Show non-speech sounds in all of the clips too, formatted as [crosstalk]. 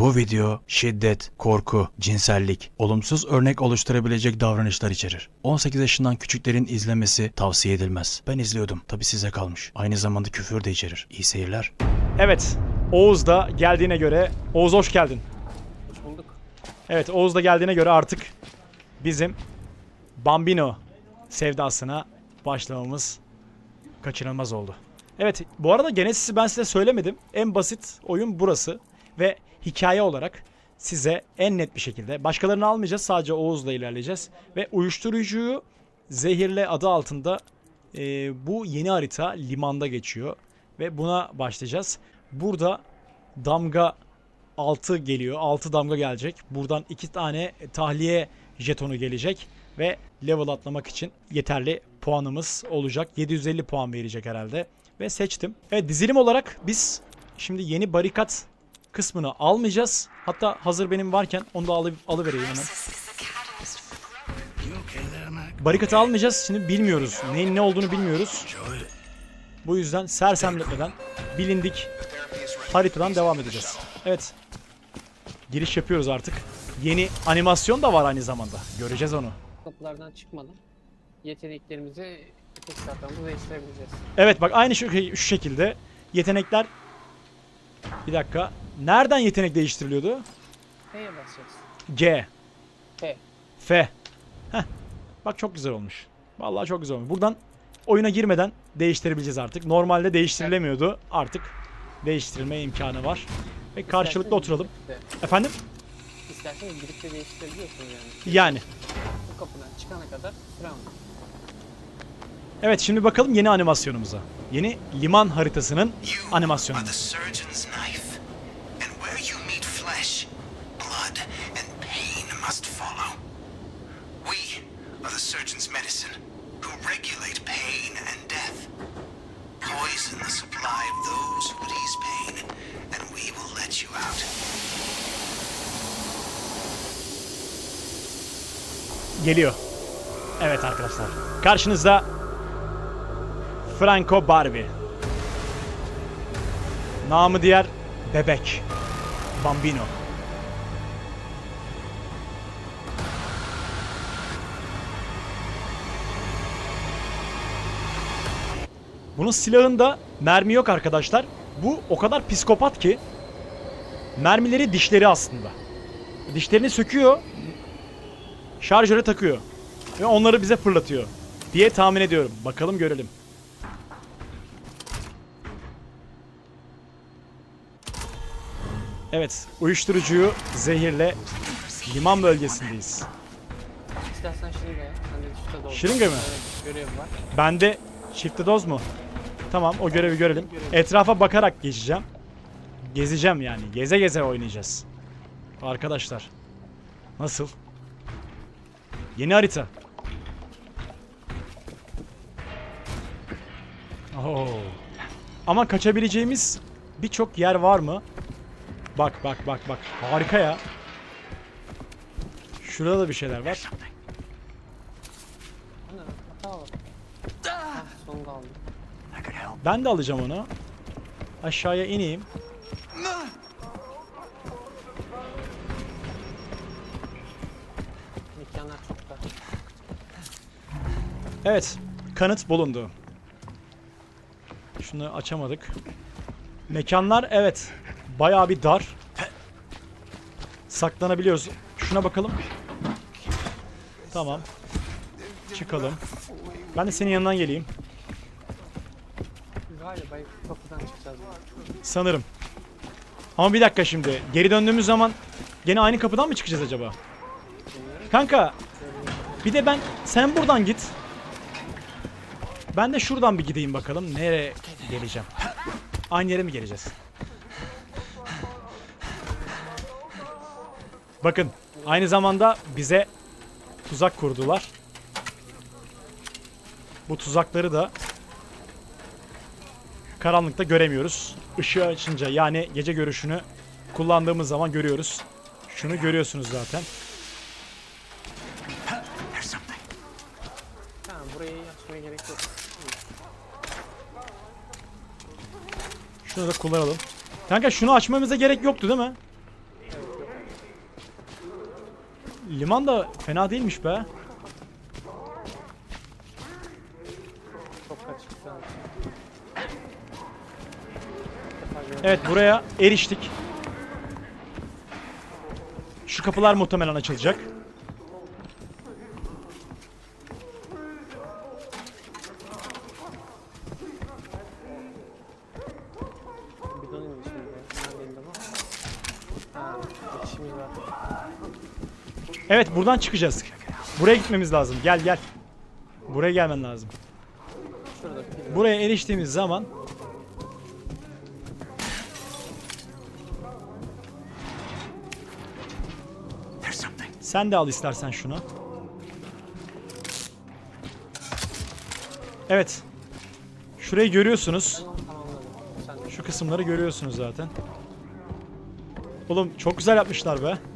Bu video şiddet, korku, cinsellik, olumsuz örnek oluşturabilecek davranışlar içerir. 18 yaşından küçüklerin izlemesi tavsiye edilmez. Ben izliyordum. Tabi size kalmış. Aynı zamanda küfür de içerir. İyi seyirler. Evet. Oğuz da geldiğine göre... Oğuz hoş geldin. Hoş bulduk. Evet Oğuz da geldiğine göre artık bizim Bambino sevdasına başlamamız kaçınılmaz oldu. Evet bu arada Genesis'i ben size söylemedim. En basit oyun burası. Ve hikaye olarak size en net bir şekilde başkalarını almayacağız sadece Oğuz'la ilerleyeceğiz. Ve uyuşturucuyu zehirle adı altında e, bu yeni harita limanda geçiyor. Ve buna başlayacağız. Burada damga 6 geliyor. 6 damga gelecek. Buradan 2 tane tahliye jetonu gelecek. Ve level atlamak için yeterli puanımız olacak. 750 puan verecek herhalde. Ve seçtim. Evet dizilim olarak biz şimdi yeni barikat kısmını almayacağız. Hatta hazır benim varken onu da alı, alıvereyim hemen. Barikatı almayacağız. Şimdi bilmiyoruz. Neyin ne olduğunu bilmiyoruz. Bu yüzden sersemletmeden bilindik haritadan devam edeceğiz. Evet. Giriş yapıyoruz artık. Yeni animasyon da var aynı zamanda. Göreceğiz onu. Kapılardan çıkmadan yeteneklerimizi tekrardan değiştirebileceğiz. Evet bak aynı şu, şu şekilde yetenekler bir dakika. Nereden yetenek değiştiriliyordu? F'ye basacağız. G, F. F. Heh. Bak çok güzel olmuş. Vallahi çok güzel olmuş. Buradan oyuna girmeden değiştirebileceğiz artık. Normalde değiştirilemiyordu. Artık değiştirilme imkanı var. Ve karşılıklı İsterseniz oturalım. de- Efendim? İsterseniz girip de değiştirebiliyorsun yani. Yani. Bu kapıdan çıkana kadar süren var. Evet şimdi bakalım yeni animasyonumuza. Yeni liman haritasının animasyonu. Geliyor. Evet arkadaşlar. Karşınızda Franco Barbie. Namı diğer Bebek. Bambino. Bunun silahında mermi yok arkadaşlar. Bu o kadar psikopat ki mermileri dişleri aslında. Dişlerini söküyor, şarjöre takıyor. Ve onları bize fırlatıyor. Diye tahmin ediyorum. Bakalım görelim. Evet, uyuşturucuyu zehirle liman bölgesindeyiz. İstersen şırınga yap. Sen de şurada da Şırınga mı? Evet, görev var. Bende çifte doz mu? Tamam, o görevi görelim. Etrafa bakarak geçeceğim. Gezeceğim yani. Geze geze oynayacağız. Arkadaşlar. Nasıl? Yeni harita. Oo. Ama kaçabileceğimiz birçok yer var mı? Bak bak bak bak. Harika ya. Şurada da bir şeyler var. Sonunda aldım. Ben de alacağım onu. Aşağıya ineyim. Çok. Evet. Kanıt bulundu. Şunu açamadık. Mekanlar evet. Bayağı bir dar. Saklanabiliyoruz. Şuna bakalım. Tamam. Çıkalım. Ben de senin yanından geleyim. Sanırım. Ama bir dakika şimdi. Geri döndüğümüz zaman gene aynı kapıdan mı çıkacağız acaba? Kanka. Bir de ben sen buradan git. Ben de şuradan bir gideyim bakalım. Nereye geleceğim? Aynı yere mi geleceğiz? Bakın. Aynı zamanda bize tuzak kurdular. Bu tuzakları da karanlıkta göremiyoruz. Işığı açınca yani gece görüşünü kullandığımız zaman görüyoruz. Şunu görüyorsunuz zaten. There's something. Tamam burayı açmaya gerek yok. Şunu da kullanalım. Kanka şunu açmamıza gerek yoktu değil mi? Liman da fena değilmiş be. Evet buraya eriştik. Şu kapılar muhtemelen açılacak. Bidon indi şimdi. Nerede indi bu? Ha, geçişimiz var. Evet buradan çıkacağız. Buraya gitmemiz lazım. Gel gel. Buraya gelmen lazım. Buraya eriştiğimiz zaman sen de al istersen şunu. Evet. Şurayı görüyorsunuz. Şu kısımları görüyorsunuz zaten. Oğlum çok güzel yapmışlar be.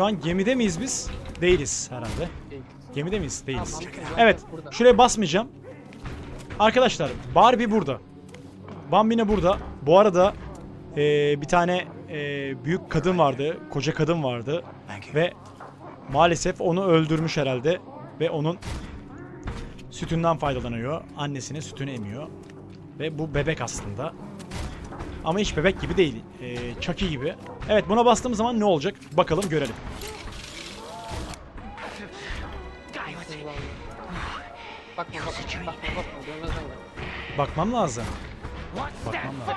Şu an gemide miyiz biz? Değiliz herhalde. değil. Gemide miyiz? Değiliz. Tamam. Evet. Burada. Şuraya basmayacağım. Arkadaşlar Barbie burada. Bambine burada. Bu arada eee, bir tane eee, büyük kadın vardı. Koca kadın vardı. Ve maalesef onu öldürmüş herhalde. Ve onun sütünden faydalanıyor. Annesinin sütünü emiyor. Ve bu bebek aslında. Ama hiç bebek gibi değil. Ee, Chucky gibi. Evet buna bastığım zaman ne olacak? Bakalım görelim. Bakmam lazım. Bakmam lazım.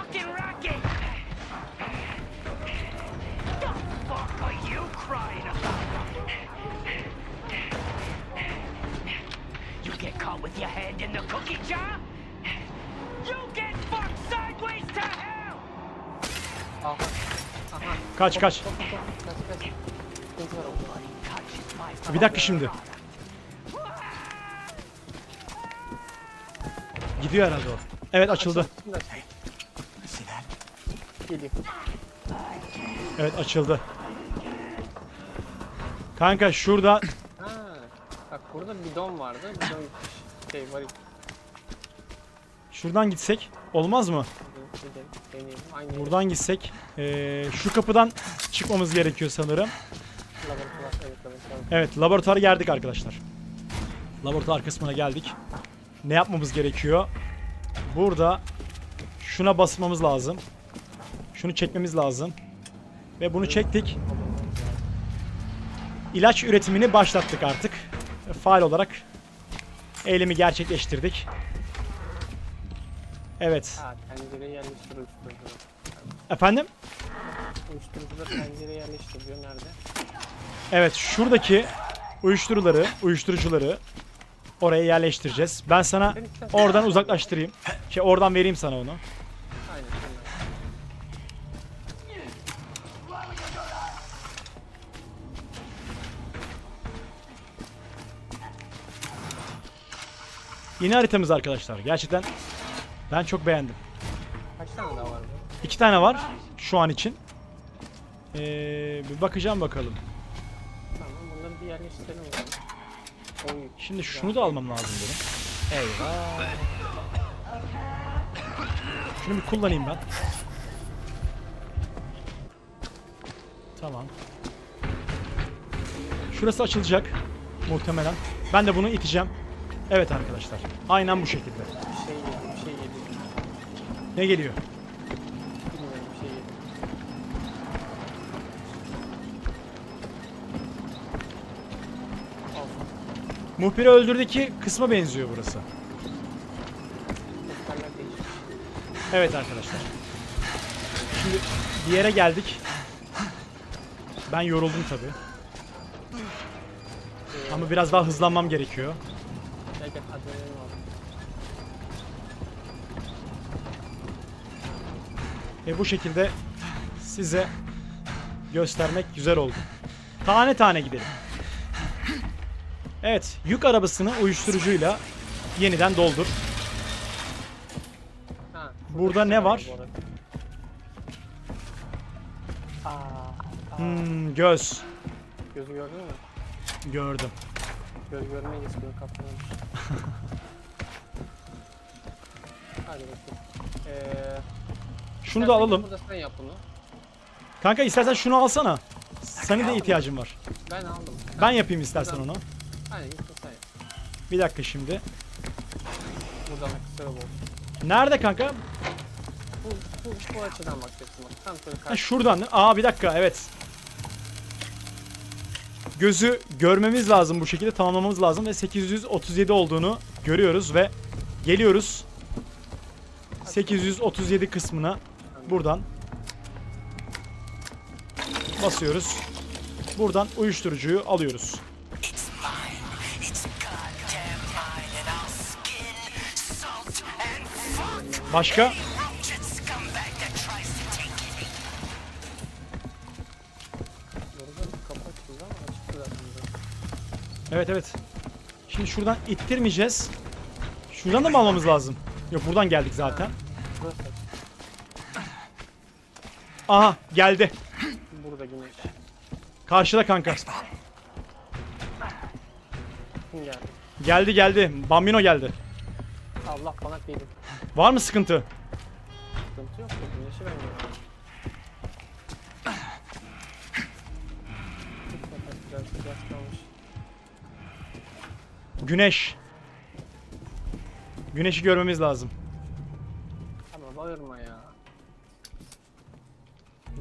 with your hand in the cookie jar? You get fucked sideways to hell! Aha. Kaç kaç. Bir dakika şimdi. Gidiyor herhalde o. Evet açıldı. Geliyor. Evet açıldı. Kanka şurada Ha. Bak burada bidon vardı. Bidon. Şey var. şuradan gitsek olmaz mı? Aynı. Buradan gitsek ee, şu kapıdan çıkmamız gerekiyor sanırım. Laboratuvar. Evet laboratuvar. Evet laboratuvara geldik arkadaşlar. Laboratuvar kısmına geldik. Ne yapmamız gerekiyor? Burada şuna basmamız lazım. Şunu çekmemiz lazım. Ve bunu çektik. İlaç üretimini başlattık artık. Faal olarak eylemi gerçekleştirdik. Evet. Ha tencere yerleştir uyuşturucuda. Efendim? Uyuşturucuda tencere yerleştiriyor. Nerede? Evet şuradaki uyuşturuları, uyuşturucuları oraya yerleştireceğiz. Ben sana oradan uzaklaştırayım. Şey oradan vereyim sana onu. Aynen. Yeni haritamız arkadaşlar. Gerçekten ben çok beğendim. Kaç tane daha var burada? İki tane var şu an için. Ee, bir bakacağım bakalım. Tamam bunları bir yerleştirelim o zaman. Oy. Şimdi şunu da almam lazım benim. Eyvah. Şunu bir kullanayım ben. Tamam. Şurası açılacak muhtemelen. Ben de bunu iteceğim. Evet arkadaşlar. Aynen bu şekilde. Ne geliyor? Bilmiyorum bir. Muhbiri öldürdeki kısma benziyor burası. Evet arkadaşlar. Şimdi bir yere geldik. Ben yoruldum tabi. Ama biraz daha hızlanmam gerekiyor. Ve bu şekilde size göstermek güzel oldu. Tane tane gidelim. Evet, yük arabasını uyuşturucuyla yeniden doldur. Ha, Burada ne var? Aa, aa. Hmm, göz. Gözü gördün mü? Gördüm. Göz görmeyi istiyor kaplanmış. [laughs] Hadi bakayım. Ee, Şunu da istersen alalım. Burada sen yap bunu. Kanka istersen şunu alsana. Senin de ihtiyacın var. Ben aldım. Ben yapayım istersen onu. Aynen gitsin sen. yap. Bir dakika şimdi. Buradan kısa. Nerede kanka? Bu, bu, bu açıdan bak. Tam şöyle Ha, karşı. şuradan. Aa bir dakika evet. Gözü görmemiz lazım bu şekilde tamamlamamız lazım ve 837 olduğunu görüyoruz ve geliyoruz. 837 kısmına buradan basıyoruz. Buradan uyuşturucuyu alıyoruz. Başka? Evet evet. Şimdi şuradan ittirmeyeceğiz. Şuradan da mı almamız lazım? Yok buradan geldik zaten. Aha geldi. Burada güneş. Karşıda kanka. Kim geldi? Geldi geldi. Bambino geldi. Allah bana değdi. Var mı sıkıntı? Sıkıntı yok güneşi ben görüyorum. Biraz biraz kalmış. Güneş. Güneşi görmemiz lazım. Ama bağırma ya.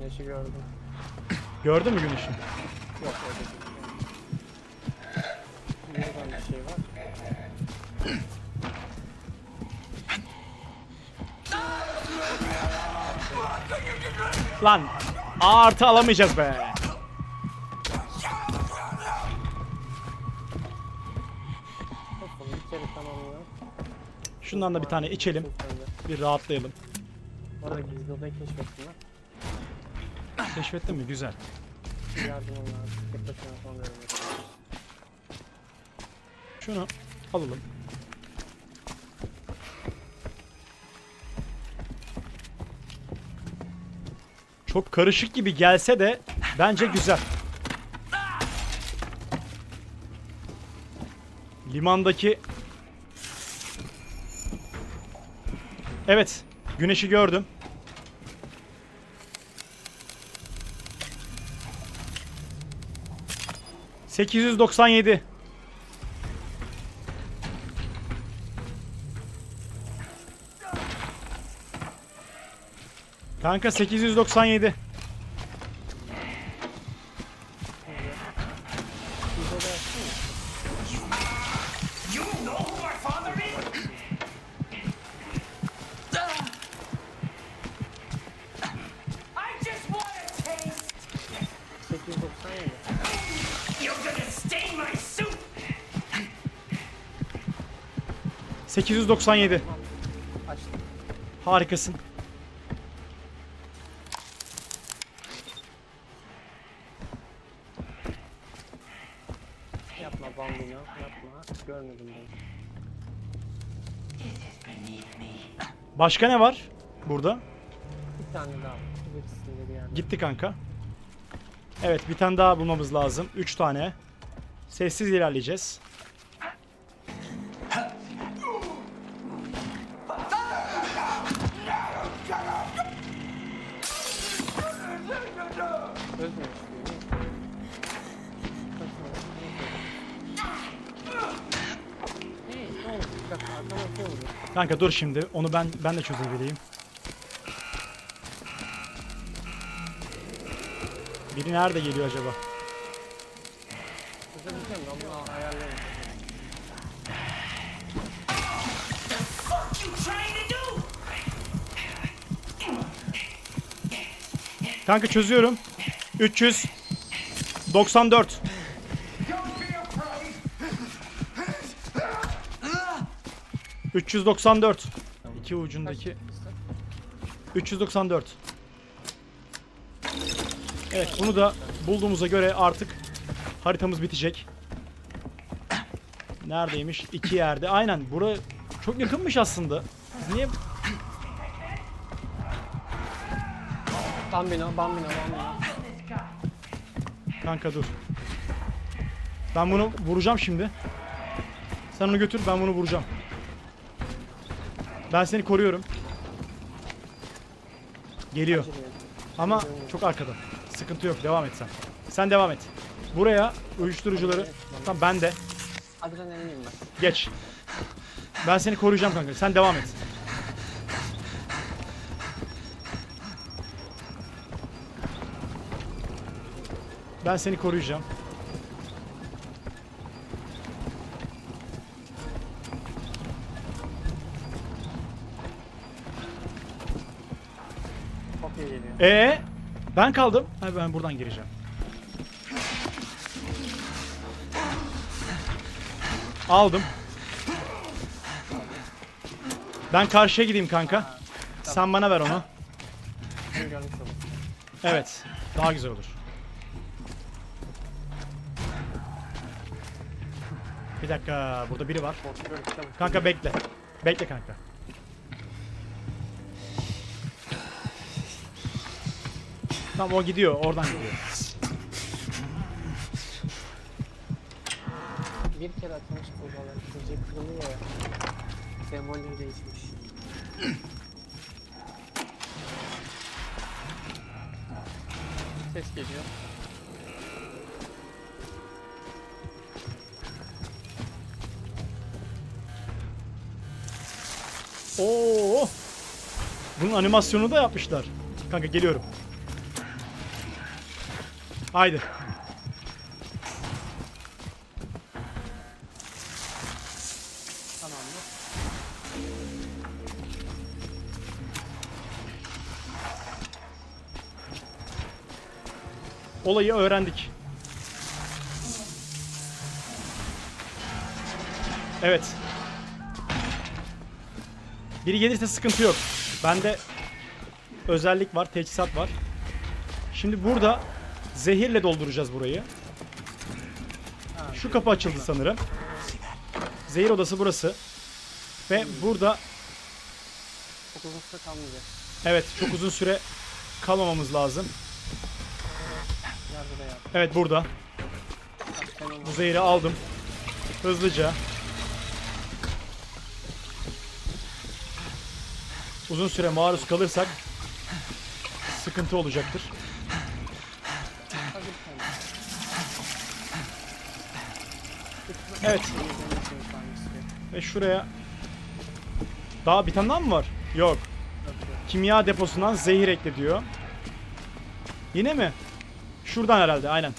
Güneşi gördüm. Gördün mü güneşi? Yok öyle değil. Buradan bir şey var. Lan A artı alamayacağız be. Şundan da bir tane içelim. Bir rahatlayalım. Bu arada gizli odayı keşfettim lan. Keşfettin mi? Güzel. Yardım derece. Şunu alalım. Çok karışık gibi gelse de bence güzel. Limandaki Evet, güneşi gördüm. Sekiz yüz doksan yedi. Kanka 897. 897. Açtım. Harikasın. Yapma bambino. Yapma. Görmedim ben. Başka ne var burada? Bir tane daha. Gitti kanka. Evet bir tane daha bulmamız lazım. 3 tane. Sessiz ilerleyeceğiz. Kanka dur şimdi. Onu ben ben de çözebileyim. Biri nerede geliyor acaba? Kanka çözüyorum. 394. ...394. İki ucundaki... 394. Evet bunu da bulduğumuza göre artık haritamız bitecek. Neredeymiş? İki yerde. Aynen bura çok yakınmış aslında. Biz niye Bambino, bambino, bambino. Kanka dur. Ben bunu vuracağım şimdi. Sen onu götür ben bunu vuracağım. Ben seni koruyorum. Geliyor. Ama çok arkada. Sıkıntı yok devam et sen. Sen devam et. Buraya uyuşturucuları... Tamam ben de. Adrenalinliyim ben. Geç. Ben seni koruyacağım kanka. Sen devam et. Ben seni koruyacağım. Ee, ben kaldım. Ha, ben buradan gireceğim. Aldım. Ben karşıya gideyim kanka. Sen bana ver onu. Evet. Daha güzel olur. Bir dakika. Burada biri var. Kanka bekle. Bekle kanka. Tamam o gidiyor. Oradan gidiyor. Bir kere atılmış kurbalar. İkinci kırılıyor ya. Sembolleri değişmiş. Ses geliyor. Oo! Bunun animasyonunu da yapmışlar. Kanka geliyorum. Haydi. Olayı öğrendik. Evet. Biri gelirse sıkıntı yok. Bende özellik var, teçhizat var. Şimdi burada zehirle dolduracağız burayı. Şu kapı açıldı sanırım. Zehir odası burası. Ve burada Çok uzun süre kalmayacak. evet çok uzun süre kalmamamız lazım. Nerede de yap. Evet burada. Onu Bu zehri aldım. Hızlıca. Uzun süre maruz kalırsak sıkıntı olacaktır. hadi bir tane. Evet ve şuraya daha bir tane daha mı var? Yok. Kimya deposundan zehir ekle diyor. Yine mi? Şuradan herhalde aynen.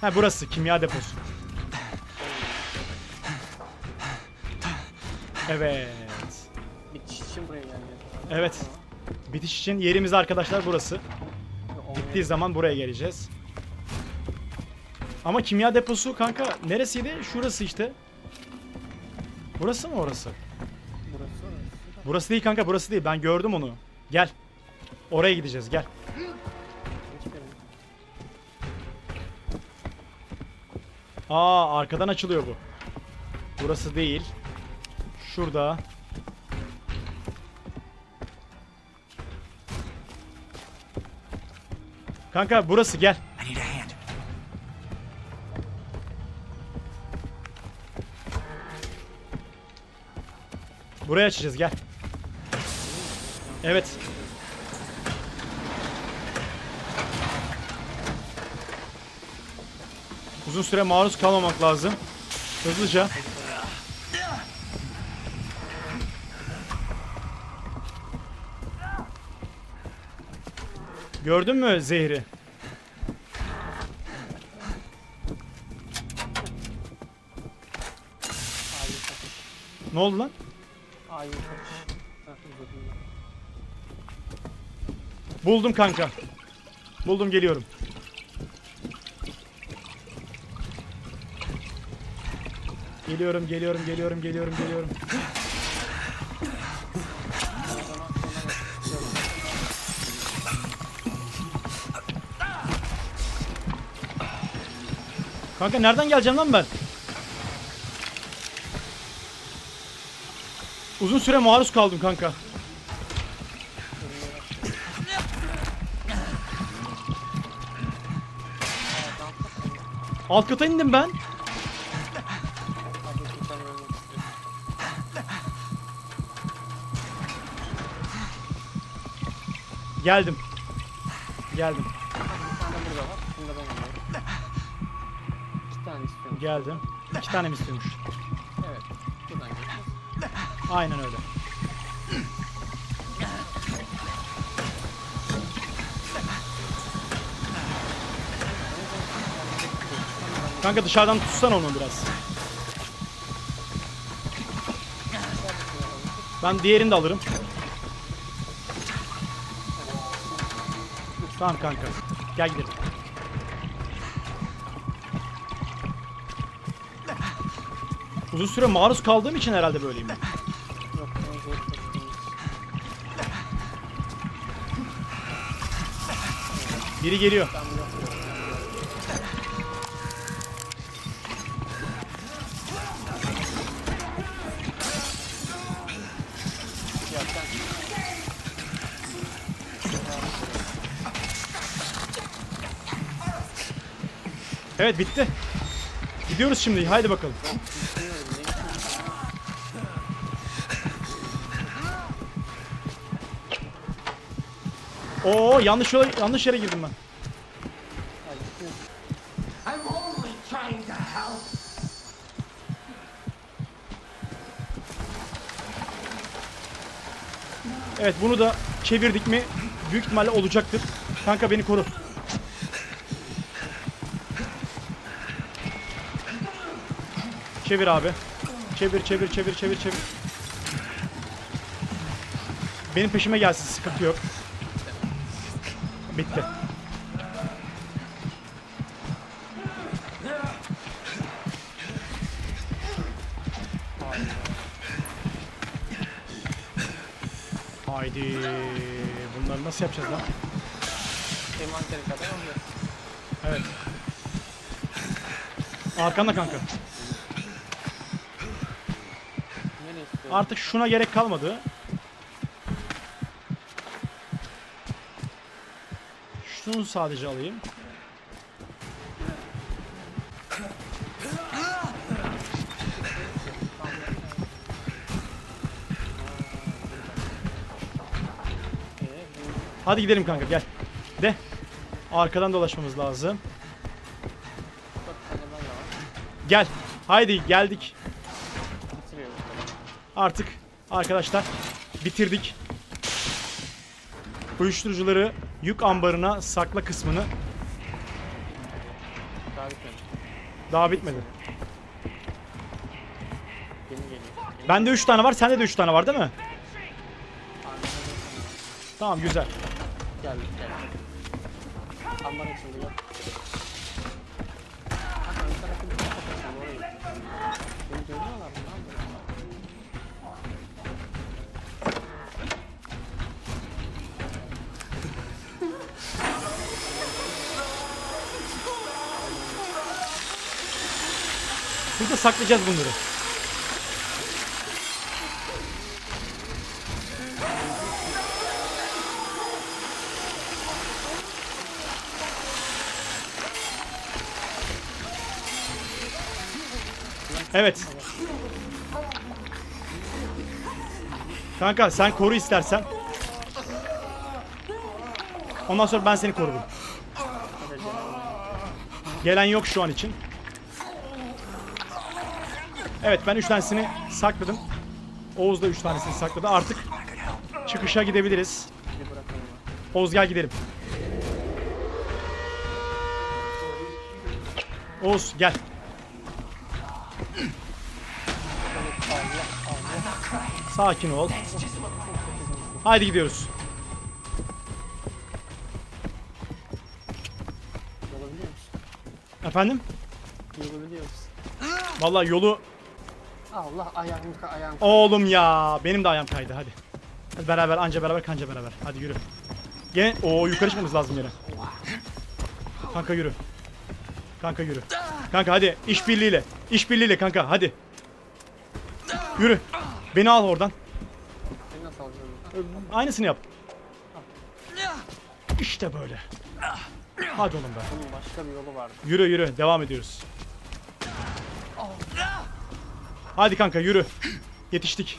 Ha burası kimya deposu. Evet. Bitiş için buraya geldi. Evet. Bitiş için yerimiz arkadaşlar burası. Bittiği zaman buraya geleceğiz. Ama kimya deposu kanka neresiydi? Şurası işte. Burası mı orası? Burası orası. Burası değil kanka burası değil. Ben gördüm onu. Gel. Oraya gideceğiz gel. Aa arkadan açılıyor bu. Burası değil. Şurada. Kanka burası gel. Buraya açacağız gel. Evet. Uzun süre maruz kalmamak lazım. Hızlıca. Gördün mü zehri? Ne oldu lan? Uzatın ben. Buldum kanka. Buldum geliyorum. Geliyorum, geliyorum, geliyorum, geliyorum, geliyorum. Kanka nereden geleceğim lan ben? Uzun süre maruz kaldım kanka. Alt kata indim ben. Geldim. Geldim. Geldim. İki tane mi istiyormuş? Aynen öyle. Kanka dışarıdan tutsan onu biraz. Ben diğerini de alırım. Tamam kanka. Gel gidelim. Uzun süre maruz kaldığım için herhalde böyleyim. Ben Biri geliyor. Evet bitti. Gidiyoruz şimdi. Haydi bakalım. Oo yanlış yola, yanlış yere girdim ben. Evet bunu da çevirdik mi büyük ihtimalle olacaktır. Kanka beni koru. Çevir abi. Çevir çevir çevir çevir çevir. Benim peşime gelsin sıkıntı yok. Bitti. Haydi. Bunları nasıl yapacağız lan? Envanteri kadar alacağız. Evet. Arkanda kanka. Artık şuna gerek kalmadı. Şunu sadece alayım. Hadi gidelim kanka gel. De. Arkadan dolaşmamız lazım. Gel. Haydi geldik. Artık arkadaşlar bitirdik. Uyuşturucuları yük ambarına sakla kısmını Daha bitmedi. daha bitmedi. Yeni geliyor. Yeni Bende 3 tane var, sende de 3 tane var değil mi? Tamam güzel. Geldik Burada saklayacağız bunları. Evet. Kanka sen koru istersen. Ondan sonra ben seni korurum. Gelen yok şu an için. Evet ben 3 tanesini sakladım. Oğuz da 3 tanesini sakladı. Artık çıkışa gidebiliriz. Oğuz gel gidelim. Oğuz gel. Sakin ol. Haydi gidiyoruz. Efendim? Yolu biliyor musun? Vallahi yolu Allah ayağım ayağım. Oğlum ya benim de ayağım kaydı hadi. Hadi beraber anca beraber kanca beraber. Hadi yürü. Gene o yukarı çıkmamız lazım yine. Kanka yürü. Kanka yürü. Kanka hadi işbirliğiyle. İşbirliğiyle kanka hadi. Yürü. Beni al oradan. Seni nasıl? Aynısını yap. İşte böyle. Hadi oğlum be. Bunun başka bir yolu vardı. Yürü yürü devam ediyoruz. Hadi kanka yürü. Yetiştik.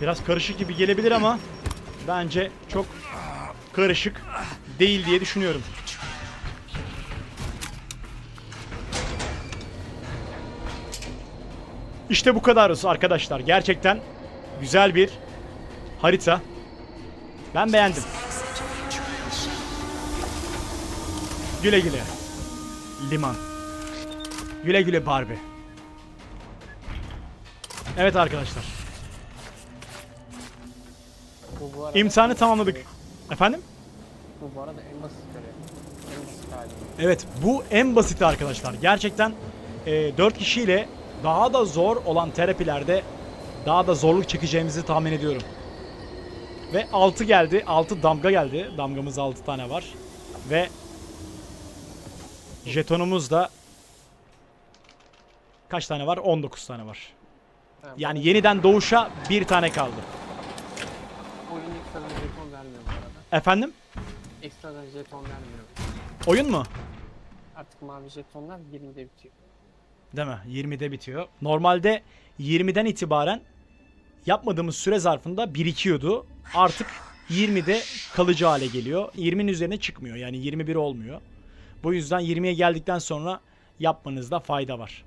Biraz karışık gibi gelebilir ama bence çok karışık değil diye düşünüyorum. İşte bu kadar arkadaşlar. Gerçekten güzel bir harita. Ben beğendim. Güle güle. Liman. Güle güle Barbie. Evet arkadaşlar. Bu bu İmtihanı tamamladık. Efendim? bu bu arada en basit görev. Basit. Evet bu en basiti arkadaşlar. Gerçekten e, 4 kişiyle daha da zor olan terapilerde daha da zorluk çekeceğimizi tahmin ediyorum. Ve 6 geldi. 6 damga geldi. Damgamız 6 tane var. Ve jetonumuz da kaç tane var? 19 tane var. Yani yeniden doğuşa bir tane kaldı. oyun ekstradan jeton vermiyor bu arada. Efendim? Ekstradan jeton vermiyor. Oyun mu? Artık mavi jetonlar 20'de bitiyor. Değil mi? 20'de bitiyor. Normalde 20'den itibaren yapmadığımız süre zarfında birikiyordu. Artık 20'de kalıcı hale geliyor. 20'nin üzerine çıkmıyor. Yani 21 olmuyor. Bu yüzden 20'ye geldikten sonra yapmanızda fayda var.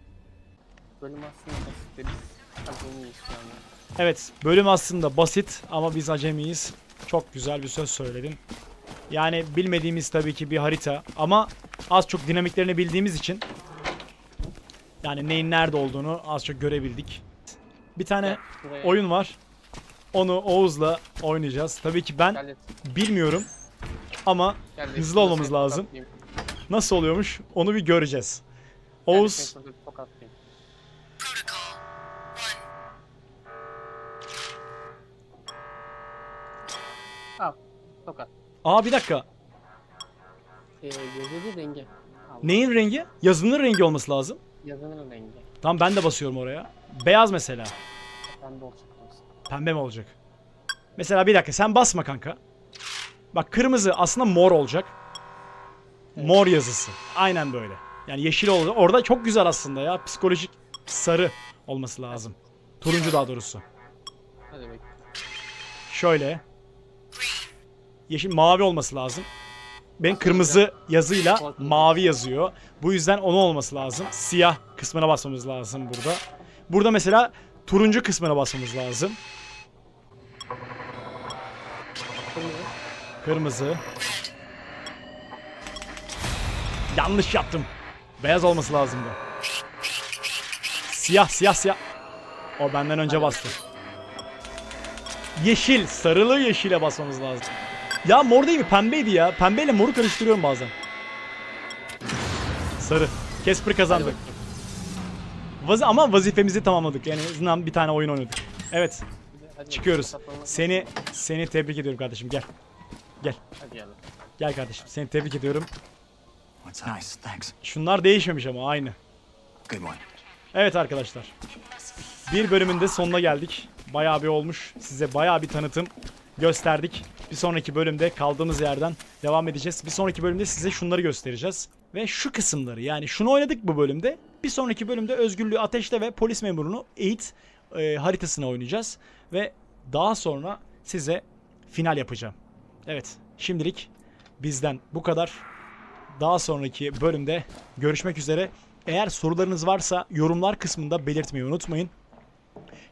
Bölüm aslında basit de biz acemiyiz şu anda. Evet, bölüm aslında basit ama biz acemiyiz. Çok güzel bir söz söyledin. Yani bilmediğimiz tabii ki bir harita ama az çok dinamiklerini bildiğimiz için yani neyin nerede olduğunu az çok görebildik. Bir tane oyun var. Onu Oğuz'la oynayacağız. Tabii ki ben bilmiyorum ama hızlı olmamız lazım. nasıl oluyormuş onu bir göreceğiz. Oğuz. Tokat. Aa bir dakika. Ee, yazılı rengi. Neyin rengi? Yazının rengi olması lazım. Yazının rengi. Tamam ben de basıyorum oraya. Beyaz mesela. Pembe olacak. Pembe mi olacak? Mesela bir dakika sen basma kanka. Bak kırmızı aslında mor olacak. Mor yazısı. Aynen böyle. Yani yeşil oldu. Orada çok güzel aslında ya. Psikolojik sarı olması lazım. Turuncu daha doğrusu. Hadi bekle. Şöyle. Yeşil mavi olması lazım. Ben kırmızı yazıyla mavi yazıyor. Bu yüzden onu olması lazım. Siyah kısmına basmamız lazım burada. Burada mesela turuncu kısmına basmamız lazım. Kırmızı. Yanlış yaptım. Beyaz olması lazımdı. Siyah, siyah, siyah. O benden önce bastı. Yeşil, sarılı yeşile basmamız lazım. Ya mor değil mi? Pembeydi ya. Pembeyle moru karıştırıyorum bazen. Sarı. Casper kazandı. Vaz ama vazifemizi tamamladık. Yani en azından bir tane oyun oynadık. Evet, çıkıyoruz. Seni seni tebrik ediyorum kardeşim. Gel. Gel. Gel kardeşim. Seni tebrik ediyorum. Nice, thanks. Şunlar değişmemiş ama aynı. Good one. Evet arkadaşlar. Bir bölümün de sonuna geldik. Bayağı bir olmuş. Size bayağı bir tanıtım gösterdik. Bir sonraki bölümde kaldığımız yerden devam edeceğiz. Bir sonraki bölümde size şunları göstereceğiz. Ve şu kısımları yani şunu oynadık bu bölümde. Bir sonraki bölümde özgürlüğü ateşle ve polis memurunu eğit e, haritasını oynayacağız. Ve daha sonra size final yapacağım. Evet şimdilik bizden bu kadar. Daha sonraki bölümde görüşmek üzere. Eğer sorularınız varsa yorumlar kısmında belirtmeyi unutmayın.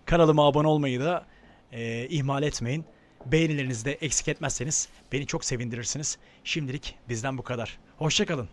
Kanalıma abone olmayı da e, ihmal etmeyin. Beğenilerinizi de eksik etmezseniz beni çok sevindirirsiniz. Şimdilik bizden bu kadar. Hoşçakalın.